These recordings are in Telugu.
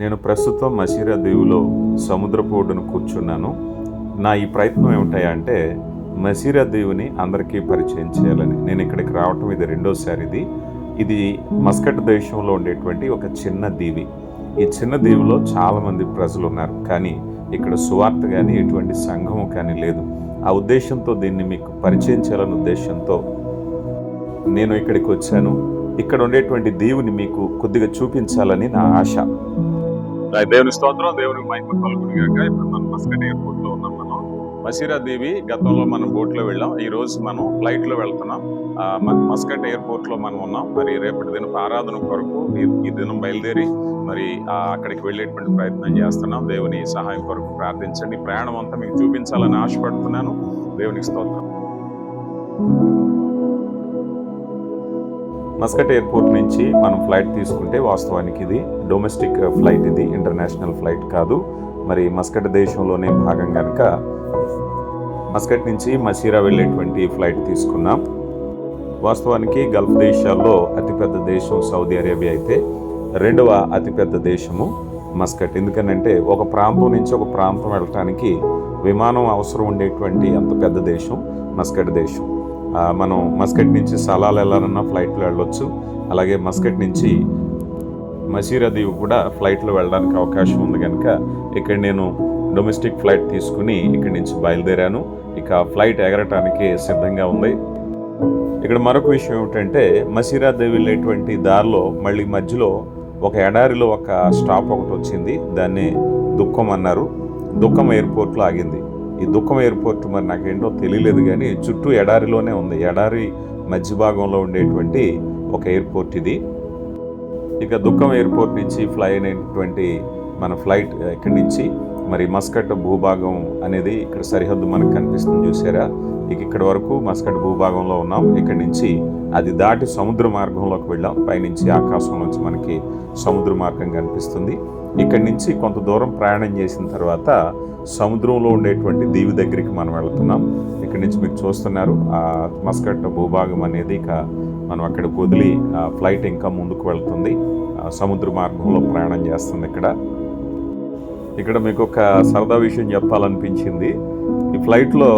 నేను ప్రస్తుతం మసీరా దీవులో సముద్రపు ఒడ్డున కూర్చున్నాను. నా ఈ ప్రయత్నం ఏమిటాయా అంటే మసీరా దీవుని అందరికీ పరిచయం చేయాలని. నేను ఇక్కడికి రావటం ఇది రెండోసారి ఇది. ఇది మస్కట్ దేశంలో ఉండేటువంటి ఒక చిన్న దీవి. ఈ చిన్న దీవిలో చాలామంది ప్రజలు ఉన్నారు కానీ ఇక్కడ సువార్త కానీ ఎటువంటి సంఘము కానీ లేదు. ఆ ఉద్దేశంతో దీన్ని మీకు పరిచయం చేయాలనే ఉద్దేశంతో నేను ఇక్కడికి వచ్చాను. ఇక్కడ ఉండేటువంటి దేవుని మీకు కొద్దిగా చూపించాలని నా ఆశ. దేవుని స్తోత్రం దేవుని మహిమ పలుకునిగాక ఇప్పుడు మనం మస్కట్ ఎయిర్పోర్ట్లో ఉన్నాం మనం. మసీరా దేవి గతంలో మనం బోట్లో వెళ్ళాం. ఈ రోజు మనం ఫ్లైట్లో వెళ్తున్నాం మస్కట్ ఎయిర్పోర్ట్లో మనం ఉన్నాం. మరి రేపటి దినం ఆరాధన కొరకు ఈ- దినం బయలుదేరి మరి అక్కడికి వెళ్ళేటువంటి ప్రయత్నం చేస్తున్నాం. దేవుని సహాయం కొరకు ప్రార్థించండి. ప్రయాణం అంతా మీకు చూపించాలని ఆశపడుతున్నాను. దేవునికి స్తోత్రం. మస్కట్ ఎయిర్పోర్ట్ నుంచి మనం ఫ్లైట్ తీసుకుంటే వాస్తవానికి ఇది డొమెస్టిక్ ఫ్లైట్ ఇది ఇంటర్నేషనల్ ఫ్లైట్ కాదు. మరి మస్కట్ దేశంలోనే భాగం కనుక మస్కట్ నుంచి మసీరా వెళ్ళేటువంటి ఫ్లైట్ తీసుకున్నాం. వాస్తవానికి గల్ఫ్ దేశాల్లో అతిపెద్ద దేశం సౌదీ అరేబియా అయితే రెండవ అతిపెద్ద దేశము మస్కట్. ఎందుకనంటే ఒక ప్రాంతం నుంచి ఒక ప్రాంతం వెళ్ళటానికి విమానం అవసరం ఉండేటువంటి అంత పెద్ద దేశం మస్కట్ దేశం. మనం మస్కట్ నుంచి సలాల్ వెళ్ళాలన్నా ఫ్లైట్లో వెళ్ళొచ్చు. అలాగే మస్కట్ నుంచి మసీరా దీవు కూడా ఫ్లైట్లో వెళ్ళడానికి అవకాశం ఉంది కనుక ఇక్కడ నేను డొమెస్టిక్ ఫ్లైట్ తీసుకుని ఇక్కడి నుంచి బయలుదేరాను. ఇక ఫ్లైట్ ఎగరటానికి సిద్ధంగా ఉంది. ఇక్కడ మరొక విషయం ఏమిటంటే మసీరా దేవి వెళ్ళేటువంటి దారిలో మళ్ళీ మధ్యలో ఒక ఎడారిలో ఒక స్టాప్ ఒకటి వచ్చింది. దాన్ని దుఃఖం అన్నారు. దుఃఖం ఎయిర్పోర్ట్లో ఆగింది. ఈ దుఃఖం ఎయిర్పోర్ట్ మరి నాకేంటో తెలియలేదు కానీ చుట్టూ ఎడారిలోనే ఉంది. ఎడారి మధ్య భాగంలో ఉండేటువంటి ఒక ఎయిర్పోర్ట్ ఇది. ఇక దుఃఖం ఎయిర్పోర్ట్ నుంచి ఫ్లై అయినటువంటి మన ఫ్లైట్ ఇక్కడి నుంచి? మరి మస్కట్ భూభాగం అనేది ఇక్కడ సరిహద్దు మనకు కనిపిస్తుంది చూసారా ఇక ఇక్కడ వరకు మస్కట్ భూభాగంలో ఉన్నాం. ఇక్కడి నుంచి అది దాటి సముద్ర మార్గంలోకి వెళ్ళాం. పైనుంచి ఆకాశం నుంచి మనకి సముద్ర మార్గం కనిపిస్తుంది. ఇక్కడి నుంచి కొంత దూరం ప్రయాణం చేసిన తర్వాత సముద్రంలో ఉండేటువంటి దీవి దగ్గరికి మనం వెళుతున్నాం. ఇక్కడి నుంచి మీరు చూస్తున్నారు ఆ మస్కట్ భూభాగం అనేది ఇక మనం అక్కడ వదిలి ఫ్లైట్ ఇంకా ముందుకు వెళ్తుంది. సముద్ర మార్గంలో ప్రయాణం చేస్తుంది ఇక్కడ. ఇక్కడ మీకు ఒక సరదా విషయం చెప్పాలనిపించింది. ఈ ఫ్లైట్లో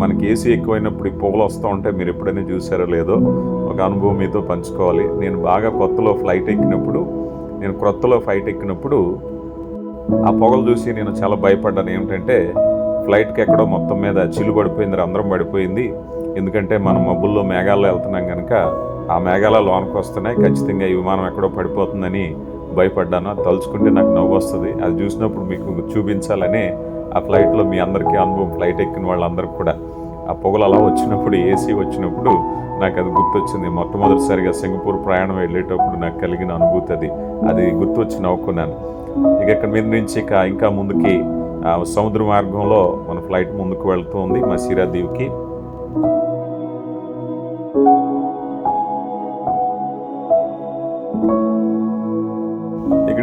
మనకి ఏసీ ఎక్కువైనప్పుడు ఈ పొగలు వస్తూ ఉంటే మీరు ఎప్పుడైనా చూసారో లేదో ఒక అనుభవం మీతో పంచుకోవాలి. నేను బాగా కొత్తలో ఫ్లైట్ ఎక్కినప్పుడు నేను క్రొత్తలో ఫ్లైట్ ఎక్కినప్పుడు ఆ పొగలు చూసి నేను చాలా భయపడ్డాను. ఏమిటంటే ఫ్లైట్కి ఎక్కడో మొత్తం మీద చిల్లు పడిపోయింది రంధ్రం పడిపోయింది. ఎందుకంటే మనం మబ్బుల్లో మేఘాల్లో వెళ్తున్నాం కనుక ఆ మేఘాల లోనికి వస్తున్నాయి. ఖచ్చితంగా ఈ విమానం ఎక్కడో పడిపోతుందని భయపడ్డాను అది తలుచుకుంటే నాకు నవ్వు వస్తుంది. అది చూసినప్పుడు మీకు చూపించాలని ఆ ఫ్లైట్లో మీ అందరికీ అనుభవం ఫ్లైట్ ఎక్కిన వాళ్ళందరికీ కూడా. ఆ పొగలు అలా వచ్చినప్పుడు ఏసీ వచ్చినప్పుడు నాకు అది గుర్తొచ్చింది. మొట్టమొదటిసారిగా సింగపూర్ ప్రయాణం వెళ్ళేటప్పుడు నాకు కలిగిన అనుభూతి అది. అది గుర్తొచ్చి నవ్వుకున్నాను. ఇక ఇక్కడ మీద నుంచి ఇక ఇంకా ముందుకి సముద్ర మార్గంలో మన ఫ్లైట్ ముందుకు వెళ్తూ ఉంది మసీరా దీవ్కి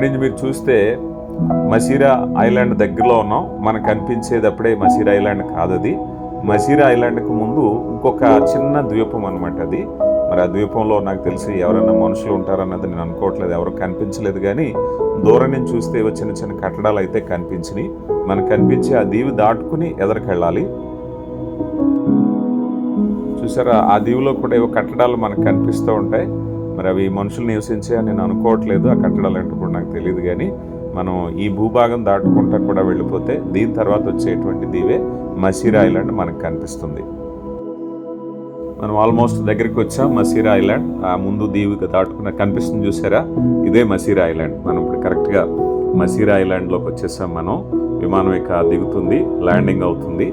నుంచి మీరు చూస్తే మసీరా ఐలాండ్ దగ్గరలో ఉన్నాం. మనకు కనిపించేది అప్పుడే మసీరా ఐలాండ్ కాదది. మసీరా ఐలాండ్కి ముందు ఇంకొక చిన్న ద్వీపం అనమాట అది. మరి ఆ ద్వీపంలో నాకు తెలిసి ఎవరైనా మనుషులు ఉంటారన్నది నేను అనుకోవట్లేదు ఎవరు కనిపించలేదు కానీ దూరం నుంచి చూస్తే ఏవో చిన్న చిన్న కట్టడాలు అయితే కనిపించినాయి. మనకు కనిపించే ఆ దీవి దాటుకుని ఎదరికెళ్ళాలి. చూసారా? ఆ దీవిలో కూడా ఏవో కట్టడాలు మనకు కనిపిస్తూ ఉంటాయి. మరి అవి మనుషులు నివసించే నేను అనుకోవట్లేదు. ఆ కట్టడాలు అంటే కూడా నాకు తెలియదు కానీ మనం ఈ భూభాగం దాటుకుంటా కూడా వెళ్ళిపోతే దీని తర్వాత వచ్చేటువంటి దీవే మసీరా ఐలాండ్ మనకు కనిపిస్తుంది. మనం ఆల్మోస్ట్ దగ్గరికి వచ్చాం మసీరా ఐలాండ్. ఆ ముందు దీవికి దాటుకున్న కనిపిస్తుంది చూసారా? ఇదే మసీరా ఐలాండ్. మనం ఇప్పుడు కరెక్ట్గా మసీరా ఐలాండ్లోకి వచ్చేసాం మనం. విమానం ఇక దిగుతుంది ల్యాండింగ్ అవుతుంది.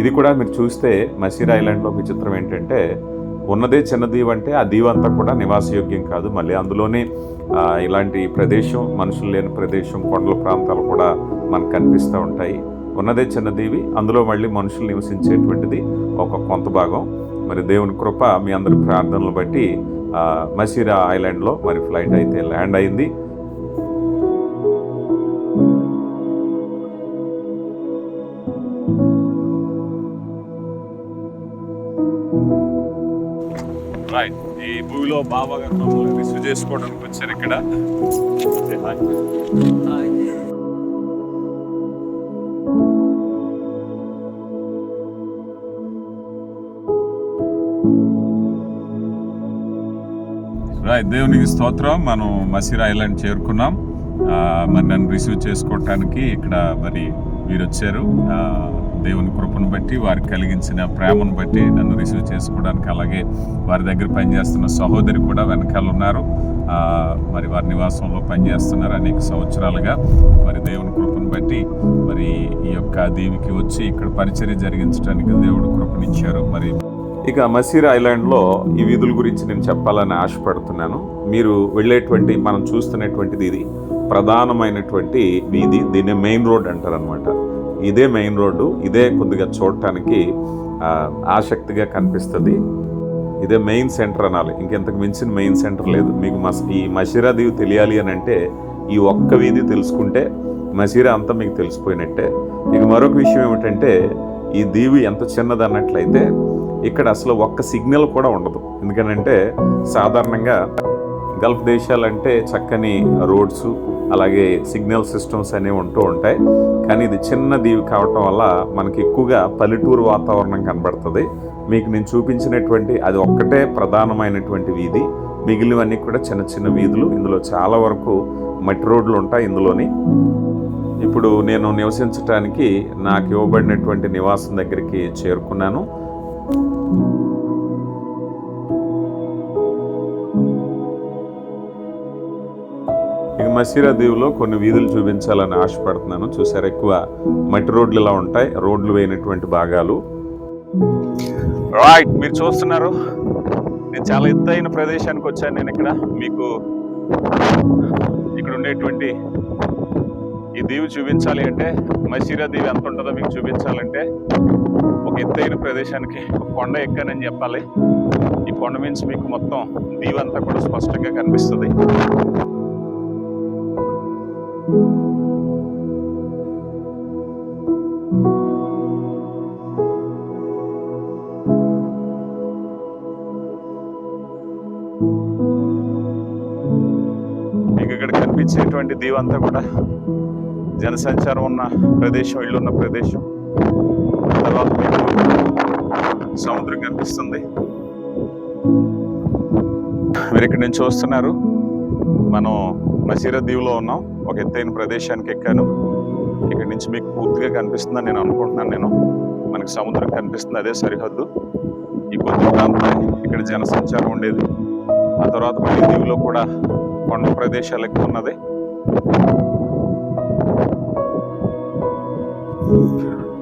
ఇది కూడా మీరు చూస్తే మసీరా ఐలాండ్లో విచిత్రం ఏంటంటే ఉన్నదే చిన్న దీవి అంటే ఆ దీవి అంతా కూడా నివాసయోగ్యం కాదు. మళ్ళీ అందులోనే ఇలాంటి ప్రదేశం మనుషులు లేని ప్రదేశం కొండల ప్రాంతాలు కూడా మనకు కనిపిస్తూ ఉంటాయి. ఉన్నదే చిన్న దీవి అందులో మళ్ళీ మనుషులు నివసించేటువంటిది ఒక కొంత భాగం. మరి దేవుని కృప మీ అందరి ప్రార్థనలు బట్టి మసీరా ఐలాండ్లో మరి ఫ్లైట్ అయితే ల్యాండ్ అయింది. రైట్ ఈ భూమిలో బాబా గారు మమ్మల్ని రిసీవ్ చేసుకోవడానికి వచ్చారు ఇక్కడ. రైట్ దేవునికి స్తోత్రం. మనం మసీర్ ఐలాండ్ చేరుకున్నాం. ఆ, మరి నన్ను రిసీవ్ చేసుకోవటానికి ఇక్కడ మరి మీరు వచ్చారు ఆ, దేవుని కృపను బట్టి వారికి కలిగించిన ప్రేమను బట్టి నన్ను రిసీవ్ చేసుకోవడానికి అలాగే వారి దగ్గర పనిచేస్తున్న సహోదరి కూడా వెనకాల ఉన్నారు. మరి వారి నివాసంలో పనిచేస్తున్నారు అనేక సంవత్సరాలుగా. మరి దేవుని కృపను బట్టి మరి ఈ యొక్క దీవికి వచ్చి ఇక్కడ పరిచర్య జరిగించడానికి దేవుడు కృపనిచ్చారు. మరి ఇక మసీర్ ఐలాండ్లో ఈ వీధుల గురించి నేను చెప్పాలని ఆశపడుతున్నాను. మీరు వెళ్ళేటువంటి మనం చూస్తున్నటువంటిది ఇది ప్రధానమైనటువంటి వీధి దీన్ని మెయిన్ రోడ్ అంటారనమాట ఇదే మెయిన్ రోడ్డు ఇదే కొద్దిగా చూడటానికి ఆసక్తిగా కనిపిస్తుంది. ఇదే మెయిన్ సెంటర్ అనాలి. ఇంకెంతకు మించిన మెయిన్ సెంటర్ లేదు. మీకు మస్ ఈ మసీరా దీవి తెలియాలి అని అంటే ఈ ఒక్క వీధి తెలుసుకుంటే మసీరా అంతా మీకు తెలిసిపోయినట్టే. ఇక మరొక విషయం ఏమిటంటే ఈ దీవి ఎంత చిన్నది అన్నట్లయితే ఇక్కడ అసలు ఒక్క సిగ్నల్ కూడా ఉండదు. ఎందుకనంటే సాధారణంగా గల్ఫ్ దేశాలంటే చక్కని రోడ్స్ అలాగే సిగ్నల్ సిస్టమ్స్ అనేవి ఉంటూ ఉంటాయి. కానీ ఇది చిన్న దీవి కావటం వల్ల మనకి ఎక్కువగా పల్లెటూరు వాతావరణం కనబడుతుంది. మీకు నేను చూపించినటువంటి అది ఒక్కటే ప్రధానమైనటువంటి వీధి. మిగిలినవన్నీ కూడా చిన్న చిన్న వీధులు. ఇందులో చాలా వరకు మట్టి రోడ్లు ఉంటాయి ఇందులోని. ఇప్పుడు నేను నివసించటానికి నాకు ఇవ్వబడినటువంటి నివాసం దగ్గరికి చేరుకున్నాను. మసీరా దీవులో కొన్ని వీధులు చూపించాలని ఆశపడుతున్నాను. చూసారు ఎక్కువ మట్టి రోడ్లు ఇలా ఉంటాయి. రోడ్లు వేయనటువంటి భాగాలు. రైట్ మీరు చూస్తున్నారు. నేను చాలా ఎత్తైన ప్రదేశానికి వచ్చాను నేను ఇక్కడ. మీకు ఇక్కడ ఉండేటువంటి ఈ దీవి చూపించాలి అంటే మసీరా దీవి ఎంత ఉంటుందో మీకు చూపించాలంటే ఒక ఎత్తైన ప్రదేశానికి ఒక కొండ ఎక్కానని చెప్పాలి. ఈ కొండ నుంచి మీకు మొత్తం దీవి అంతా కూడా స్పష్టంగా కనిపిస్తుంది. ఇక్కడ కనిపించేటువంటి దీవంతా కూడా జనసంచారం ఉన్న ప్రదేశం ఇల్లున్న ప్రదేశం. తర్వాత మీకు సముద్రం కనిపిస్తుంది. మీరు ఇక్కడ నుంచి చూస్తున్నారు మనం మసీరా దీవులో ఉన్నాం. ఒక ఎత్తైన ప్రదేశానికి ఎక్కాను. ఇక్కడ నుంచి మీకు పూర్తిగా కనిపిస్తుందని నేను అనుకుంటున్నాను నేను. మనకి సముద్రం కనిపిస్తుంది అదే సరిహద్దు. ఈ కొద్ది ప్రాంతం ఇక్కడ జనసంచారం ఉండేది. ఆ తర్వాత మళ్ళీ దీవులో కూడా కొండ ప్రదేశాలు ఎక్కువ ఉన్నది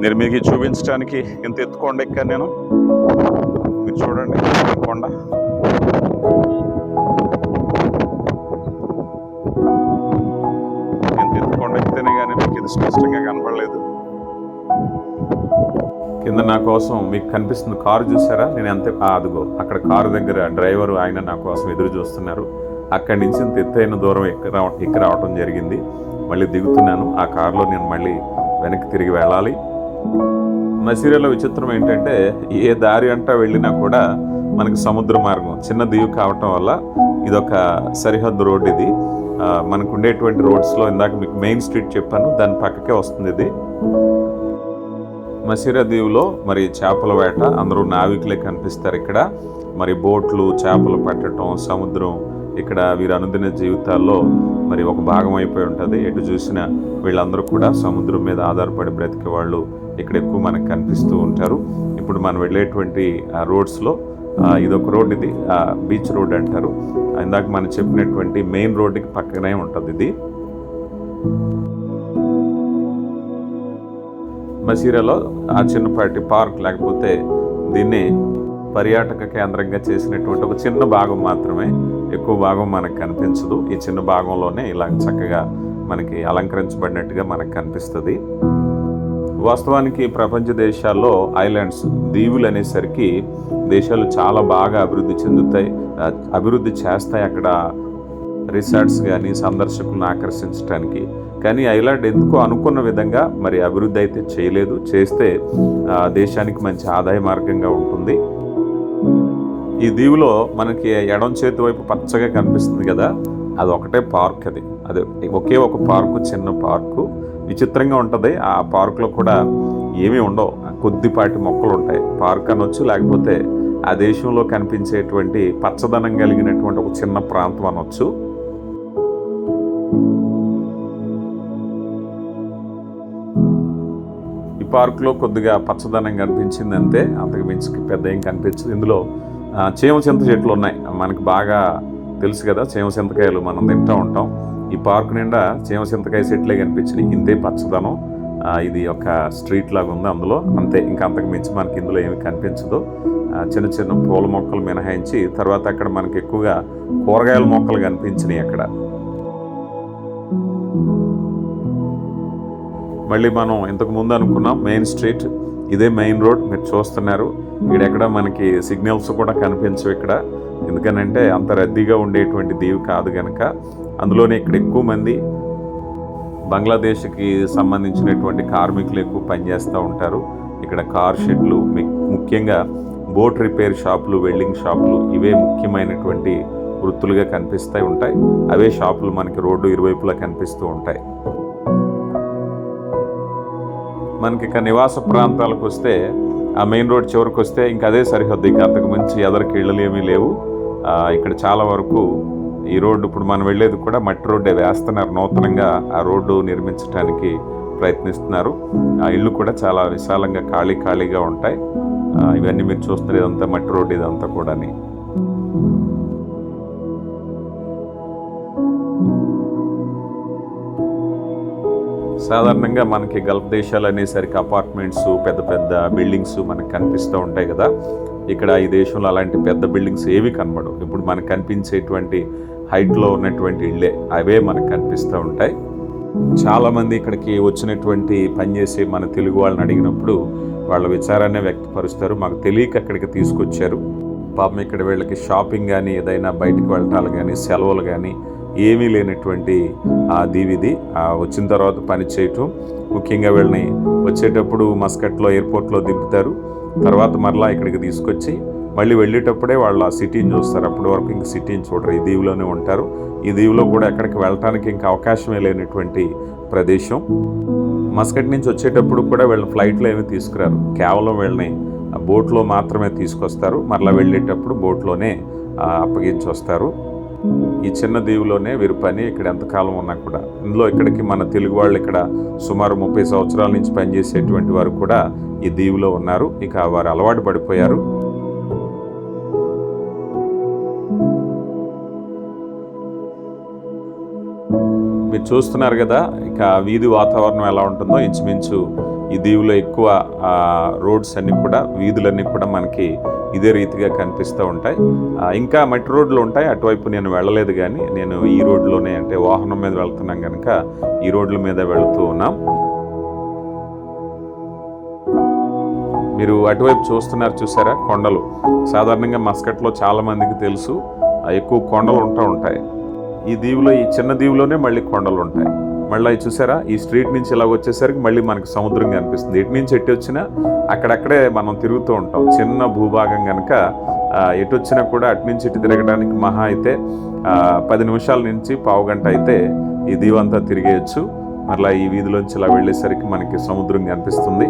నేను మీకు చూపించడానికి ఇంత ఎత్తు కొండ ఎక్కాను నేను. మీరు చూడండి కొండ. నా కోసం మీకు కనిపిస్తుంది కారు చూసారా? నేను ఎంత ఆ, అదిగో అక్కడ కారు దగ్గర డ్రైవర్ ఆయన నా కోసం ఎదురు చూస్తున్నారు. అక్కడి నుంచి ఎత్తైన దూరం ఎక్కి రావ ఎక్కి రావటం జరిగింది. మళ్ళీ దిగుతున్నాను. ఆ కారులో నేను మళ్ళీ వెనక్కి తిరిగి వెళ్ళాలి. మసీరాలో విచిత్రం ఏంటంటే ఏ దారి అంటా వెళ్ళినా కూడా మనకి సముద్ర మార్గం చిన్న దీవు కావటం వల్ల ఇదొక సరిహద్దు రోడ్ ఇది. మనకు ఉండేటువంటి రోడ్స్లో ఇందాక మీకు మెయిన్ స్ట్రీట్ చెప్పాను దాని పక్కకే వస్తుంది ఇది. మసిర దీవులో మరి చేపల వేట. అందరూ నావికులే కనిపిస్తారు ఇక్కడ. మరి బోట్లు చేపలు పట్టడం సముద్రం ఇక్కడ వీరు అనుదిన జీవితాల్లో మరి ఒక భాగం అయిపోయి ఉంటుంది. ఎటు చూసినా వీళ్ళందరూ కూడా సముద్రం మీద ఆధారపడి బ్రతికే వాళ్ళు ఇక్కడ ఎక్కువ మనకు కనిపిస్తూ ఉంటారు. ఇప్పుడు మనం వెళ్ళేటువంటి రోడ్స్లో ఇదొక రోడ్ ఇది బీచ్ రోడ్ అంటారు. ఇందాక మనం చెప్పినటువంటి మెయిన్ రోడ్డుకి పక్కనే ఉంటుంది ఇది. మసీరాలో ఆ చిన్నపాటి పార్క్ లేకపోతే దీన్ని పర్యాటక కేంద్రంగా చేసినటువంటి ఒక చిన్న భాగం మాత్రమే ఎక్కువ భాగం మనకు కనిపించదు. ఈ చిన్న భాగంలోనే ఇలా చక్కగా మనకి అలంకరించబడినట్టుగా మనకు కనిపిస్తుంది. వాస్తవానికి ప్రపంచ దేశాల్లో ఐలాండ్స్ దీవులు అనేసరికి దేశాలు చాలా బాగా అభివృద్ధి చెందుతాయి అభివృద్ధి చేస్తాయి అక్కడ రిసార్ట్స్ కానీ సందర్శకులను ఆకర్షించడానికి కానీ ఐలాండ్ ఎందుకో అనుకున్న విధంగా మరి అభివృద్ధి అయితే చేయలేదు చేస్తే దేశానికి మంచి ఆదాయ మార్గంగా ఉంటుంది. ఈ దీవిలో మనకి ఎడం చేతి వైపు పచ్చగా కనిపిస్తుంది కదా అది ఒకటే పార్క్ అది. అది ఒకే ఒక పార్కు చిన్న పార్కు. విచిత్రంగా ఉంటుంది. ఆ పార్కులో కూడా ఏమీ ఉండవు. కొద్దిపాటి మొక్కలు ఉంటాయి. పార్క్ అనొచ్చు లేకపోతే ఆ దేశంలో కనిపించేటువంటి పచ్చదనం కలిగినటువంటి ఒక చిన్న ప్రాంతం అనొచ్చు. పార్క్లో కొద్దిగా పచ్చదనం కనిపించింది అంతే అంతకు మించి పెద్ద ఏం కనిపించదు. ఇందులో ఆ, చింత చెట్లు ఉన్నాయి. మనకు బాగా తెలుసు కదా చీమచింతకాయలు మనం తింటూ ఉంటాం. ఈ పార్క్ నిండా చీమచింతకాయ చెట్లే కనిపించినాయి. ఇంతే పచ్చదనం. ఇది ఒక స్ట్రీట్ లాగా ఉంది అందులో. అంతే ఇంకా అంతకు మించి మనకి ఇందులో ఏమి కనిపించదు. చిన్న చిన్న పూల మొక్కలు మినహాయించి తర్వాత అక్కడ మనకి ఎక్కువగా కూరగాయల మొక్కలు కనిపించినాయి అక్కడ. మళ్ళీ మనం ఇంతకు ముందు అనుకున్నాం మెయిన్ స్ట్రీట్. ఇదే మెయిన్ రోడ్. మీరు చూస్తున్నారు. ఇక్కడెక్కడ మనకి సిగ్నల్స్ కూడా కనిపించవు ఇక్కడ. ఎందుకనంటే అంత రద్దీగా ఉండేటువంటి దీవి కాదు కనుక అందులోనే ఇక్కడ ఎక్కువ మంది బంగ్లాదేశ్కి సంబంధించినటువంటి కార్మికులు ఎక్కువ పనిచేస్తూ ఉంటారు. ఇక్కడ కార్ షెడ్లు మి- ముఖ్యంగా బోట్ రిపేర్ షాపులు వెల్డింగ్ షాపులు ఇవే ముఖ్యమైనటువంటి వృత్తులుగా కనిపిస్తూ ఉంటాయి. అవే షాపులు మనకి రోడ్డు ఇరువైపులా కనిపిస్తూ ఉంటాయి. మనకి ఇక నివాస ప్రాంతాలకు వస్తే ఆ మెయిన్ రోడ్ చివరికి వస్తే ఇంకా అదే సరిహద్దు. ఇంకా అంతకు మించి ఎదరికి ఇళ్ళలు ఏమీ లేవు. ఇక్కడ చాలా వరకు ఈ రోడ్డు ఇప్పుడు మనం వెళ్ళేది కూడా మట్టి రోడ్డే. వేస్తున్నారు నూతనంగా ఆ రోడ్డు నిర్మించడానికి ప్రయత్నిస్తున్నారు. ఆ ఇళ్ళు కూడా చాలా విశాలంగా ఖాళీ ఖాళీగా ఉంటాయి. ఇవన్నీ మీరు చూస్తున్నారు ఇదంతా మట్టి రోడ్డు ఇదంతా కూడాని. సాధారణంగా మనకి గల్ఫ్ దేశాలు అనేసరికి అపార్ట్మెంట్స్ పెద్ద పెద్ద బిల్డింగ్స్ మనకు కనిపిస్తూ ఉంటాయి కదా. ఇక్కడ ఈ దేశంలో అలాంటి పెద్ద బిల్డింగ్స్ ఏవి కనబడవు. ఇప్పుడు మనకు కనిపించేటువంటి హైట్లో ఉన్నటువంటి ఇళ్ళే అవే మనకు కనిపిస్తూ ఉంటాయి. చాలామంది ఇక్కడికి వచ్చినటువంటి పనిచేసే మన తెలుగు వాళ్ళని అడిగినప్పుడు వాళ్ళ విచారాన్ని వ్యక్తపరుస్తారు. మాకు తెలియక అక్కడికి తీసుకొచ్చారు. పాపం ఇక్కడ వీళ్ళకి షాపింగ్ కానీ ఏదైనా బయటకు వెళ్ళటాలు కానీ సెలవులు కానీ ఏమీ లేనటువంటి ఆ దీవిది ఆ వచ్చిన తర్వాత పని చేయటం. ముఖ్యంగా వీళ్ళని వచ్చేటప్పుడు మస్కట్లో ఎయిర్పోర్ట్లో దింపుతారు. తర్వాత మరలా ఇక్కడికి తీసుకొచ్చి మళ్ళీ వెళ్ళేటప్పుడే వాళ్ళు ఆ సిటీని చూస్తారు. అప్పటి వరకు ఇంక సిటీని చూడరు. ఈ దీవిలోనే ఉంటారు. ఈ దీవిలో కూడా ఎక్కడికి వెళ్ళటానికి ఇంకా అవకాశమే లేనటువంటి ప్రదేశం. మస్కట్ నుంచి వచ్చేటప్పుడు కూడా వీళ్ళు ఫ్లైట్లో ఏమీ తీసుకురారు. కేవలం వీళ్ళని ఆ బోట్లో మాత్రమే తీసుకొస్తారు. మరలా వెళ్ళేటప్పుడు బోట్లోనే అప్పగించి వస్తారు ఈ చిన్న దీవులోనే వీరి పని ఇక్కడ ఎంతకాలం ఉన్నా కూడా. ఇందులో ఇక్కడికి మన తెలుగు వాళ్ళు ఇక్కడ సుమారు ముప్పై సంవత్సరాల నుంచి పనిచేసేటువంటి వారు కూడా ఈ దీవులో ఉన్నారు. ఇక వారు అలవాటు పడిపోయారు. మీరు చూస్తున్నారు కదా ఇక వీధి వాతావరణం ఎలా ఉంటుందో ఇంచుమించు ఈ దీవులో ఎక్కువ రోడ్స్ అన్నీ కూడా వీధులన్నీ కూడా మనకి ఇదే రీతిగా కనిపిస్తూ ఉంటాయి. ఇంకా మట్టి రోడ్లు ఉంటాయి. అటువైపు నేను వెళ్ళలేదు కానీ నేను ఈ రోడ్లోనే అంటే వాహనం మీద వెళ్తున్నాం కనుక ఈ రోడ్ల మీద వెళుతూ ఉన్నాం. మీరు అటువైపు చూస్తున్నారు చూసారా? కొండలు. సాధారణంగా మస్కట్లో చాలామందికి తెలుసు ఎక్కువ కొండలు ఉంటూ ఉంటాయి. ఈ దీవిలో ఈ చిన్న దీవిలోనే మళ్ళీ కొండలు ఉంటాయి. మళ్ళీ అవి చూసారా? ఈ స్ట్రీట్ నుంచి ఇలా వచ్చేసరికి మళ్ళీ మనకి సముద్రం కనిపిస్తుంది ఎటు నుంచి ఎటు వచ్చినా అక్కడక్కడే మనం తిరుగుతూ ఉంటాం. చిన్న భూభాగం కనుక ఎటు వచ్చినా కూడా అటు నుంచి ఇటు తిరగడానికి మహా అయితే పది నిమిషాల నుంచి పావు గంట అయితే ఈ దీవంతా తిరిగేయచ్చు. మరలా ఈ వీధిలోంచి ఇలా వెళ్ళేసరికి మనకి సముద్రం కనిపిస్తుంది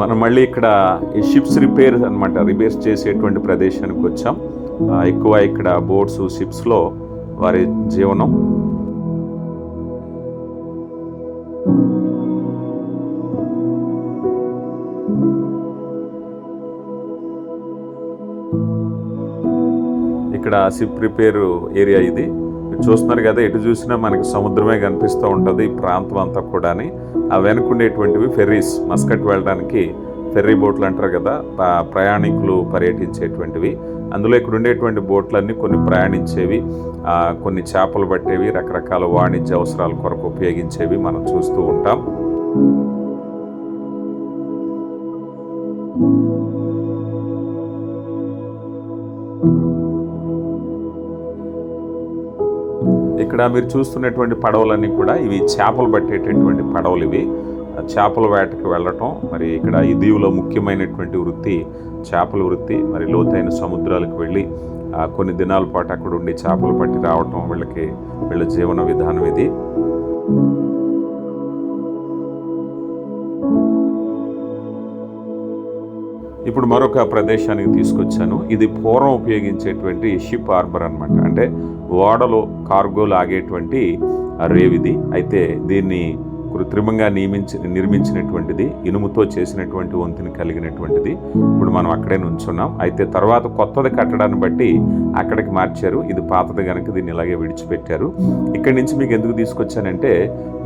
మనం మళ్ళీ ఇక్కడ ఈ షిప్స్ రిపేర్ అనమాట రిపేర్స్ చేసేటువంటి ప్రదేశానికి వచ్చాం. ఎక్కువ ఇక్కడ బోట్స్ షిప్స్లో వారి జీవనం. ఇక్కడ షిప్ రిపేర్ ఏరియా ఇది. చూస్తున్నారు కదా ఎటు చూసినా మనకి సముద్రమే కనిపిస్తూ ఉంటుంది ఈ ప్రాంతం అంతా కూడాని. ఆ వెనుకుండేటువంటివి ఫెర్రీస్ మస్కట్ వెళ్ళడానికి ఫెర్రీ బోట్లు అంటారు కదా ప్రయాణికులు పర్యటించేటువంటివి. అందులో ఇక్కడ ఉండేటువంటి బోట్లన్నీ కొన్ని ప్రయాణించేవి కొన్ని చేపలు పట్టేవి రకరకాల వాణిజ్య అవసరాల కొరకు ఉపయోగించేవి మనం చూస్తూ ఉంటాం. ఇక్కడ మీరు చూస్తున్నటువంటి పడవలన్నీ కూడా ఇవి చేపలు పట్టేటటువంటి పడవలు ఇవి. చేపల వేటకి వెళ్ళటం మరి ఇక్కడ ఈ దీవులో ముఖ్యమైనటువంటి వృత్తి చేపల వృత్తి మరి లోతైన సముద్రాలకు వెళ్ళి కొన్ని దినాల పాటు అక్కడ ఉండి చేపలు పట్టి రావటం వీళ్ళకి వీళ్ళ జీవన విధానం ఇది. ఇప్పుడు మరొక ప్రదేశానికి తీసుకొచ్చాను. ఇది పూర్వం ఉపయోగించేటువంటి షిప్ హార్బర్ అన్నమాట. అంటే ఓడలో కార్గోలు ఆగేటువంటి రేవిది. అయితే దీన్ని కృత్రిమంగా నియమించి నిర్మించినటువంటిది ఇనుముతో చేసినటువంటి వంతుని కలిగినటువంటిది ఇప్పుడు మనం అక్కడే నుంచున్నాం. అయితే తర్వాత కొత్తది కట్టడాన్ని బట్టి అక్కడికి మార్చారు. ఇది పాతది కనుక దీన్ని ఇలాగే విడిచిపెట్టారు. ఇక్కడి నుంచి మీకు ఎందుకు తీసుకొచ్చానంటే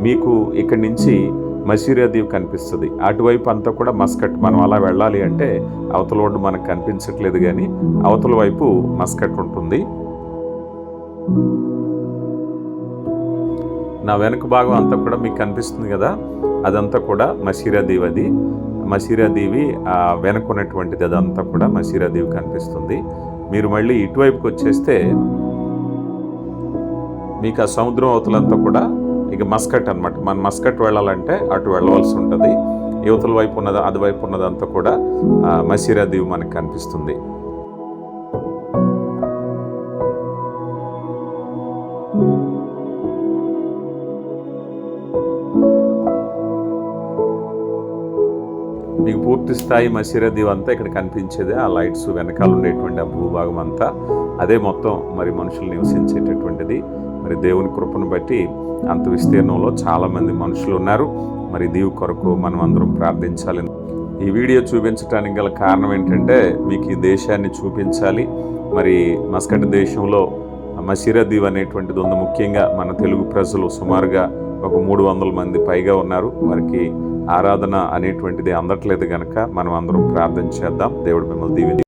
మీకు ఇక్కడి నుంచి మసీరియా దీవి కనిపిస్తుంది. అటువైపు అంతా కూడా మస్కట్. మనం అలా వెళ్ళాలి అంటే అవతల ఒడ్డు మనకు కనిపించట్లేదు కానీ అవతల వైపు మస్కట్ ఉంటుంది. నా వెనుక భాగం అంతా కూడా మీకు కనిపిస్తుంది కదా? అదంతా కూడా మసీరా దీవి అది. మసీరా దీవి ఆ వెనక ఉన్నటువంటిది. అదంతా కూడా మసీరా దీవి కనిపిస్తుంది. మీరు మళ్ళీ ఇటువైపుకి వచ్చేస్తే మీకు ఆ సముద్రం అవతలంతా కూడా ఇక మస్కట్ అన్నమాట. మన మస్కట్ వెళ్ళాలంటే అటు వెళ్ళవలసి ఉంటుంది. యువతల వైపు ఉన్నది అది వైపు ఉన్నదంతా కూడా మసీరా దీవి మనకు కనిపిస్తుంది. మీకు పూర్తి స్థాయి మసీరా దీవ్ అంతా ఇక్కడ కనిపించేదే. ఆ లైట్స్ వెనకాల ఉండేటువంటి ఆ భూభాగం అంతా. అదే మొత్తం మరి మనుషులు నివసించేటటువంటిది. మరి దేవుని కృపను బట్టి అంత విస్తీర్ణంలో చాలామంది మనుషులు ఉన్నారు. మరి దీవు కొరకు మనం అందరం ప్రార్థించాలి. ఈ వీడియో చూపించడానికి గల కారణం ఏంటంటే మీకు ఈ దేశాన్ని చూపించాలి. మరి మస్కట్ దేశంలో మసీరా దీవ్ అనేటువంటిది ఉంది. ముఖ్యంగా మన తెలుగు ప్రజలు సుమారుగా ఒక మూడు వందల మంది పైగా ఉన్నారు. వారికి ఆరాధన అనేటువంటిది అందట్లేదు కనుక మనం అందరం ప్రార్థన చేద్దాం. దేవుడు మిమ్మల్ని దీవిని